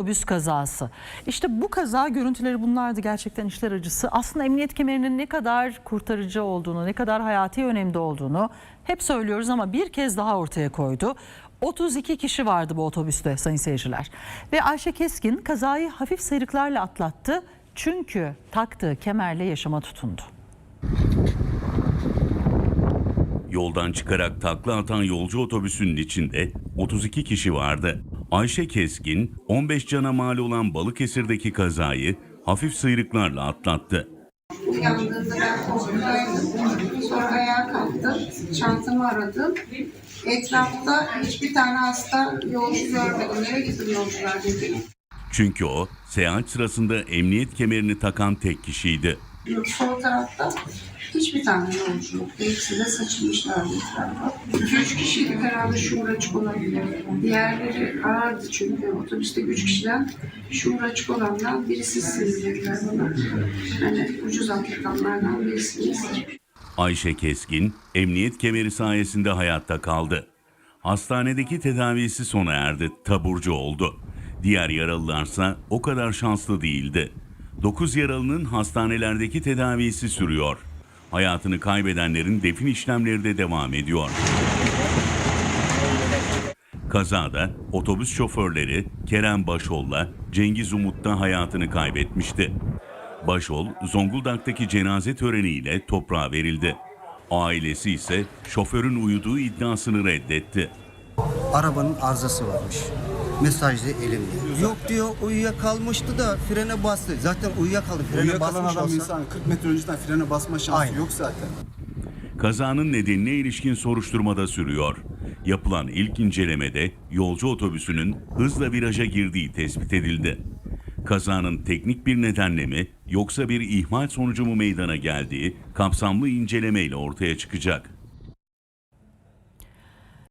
Otobüs kazası. İşte bu kaza görüntüleri bunlardı gerçekten işler acısı. Aslında emniyet kemerinin ne kadar kurtarıcı olduğunu, ne kadar hayati önemli olduğunu hep söylüyoruz ama bir kez daha ortaya koydu. 32 kişi vardı bu otobüste sayın seyirciler. Ve Ayşe Keskin kazayı hafif sıyrıklarla atlattı. Çünkü taktığı kemerle yaşama tutundu. Yoldan çıkarak takla atan yolcu otobüsünün içinde 32 kişi vardı. Ayşe Keskin 15 cana mal olan Balıkesir'deki kazayı hafif sıyrıklarla atlattı. Uyandığımda ben koltuktaydım. Sonra ayağa kalktım. Çantamı aradım. Etrafta hiçbir tane hasta yolcu görmedim. Nereye gitti yolcular dedi. Çünkü o seyahat sırasında emniyet kemerini takan tek kişiydi. Sol tarafta hiçbir tane yolcu yoktu. Hepsi de saçılmışlardı etrafa. 2-3 kişiydik herhalde şuur açık olabilir. Diğerleri ağırdı çünkü otobüste 3 kişiden şuur açık olandan birisi sizsiniz dediler bana. Hani ucuz atlatanlardan birisiniz. Ayşe Keskin emniyet kemeri sayesinde hayatta kaldı. Hastanedeki tedavisi sona erdi, taburcu oldu. Diğer yaralılarsa o kadar şanslı değildi. 9 yaralının hastanelerdeki tedavisi sürüyor. Hayatını kaybedenlerin defin işlemleri de devam ediyor. Kazada otobüs şoförleri Kerem Başol'la Cengiz Umut da hayatını kaybetmişti. Başol, Zonguldak'taki cenaze töreniyle toprağa verildi. Ailesi ise şoförün uyuduğu iddiasını reddetti. Arabanın arızası varmış. Mesajda elimde. Yok diyor uyuyakalmıştı da frene bastı. Zaten uyuyakaldı. Frene Uyuyakalan basmış adam olsa. insan 40 metre önceden frene basma şansı Aynen. yok zaten. Kazanın nedenine ilişkin soruşturmada sürüyor. Yapılan ilk incelemede yolcu otobüsünün hızla viraja girdiği tespit edildi. Kazanın teknik bir nedenle mi yoksa bir ihmal sonucu mu meydana geldiği kapsamlı incelemeyle ortaya çıkacak.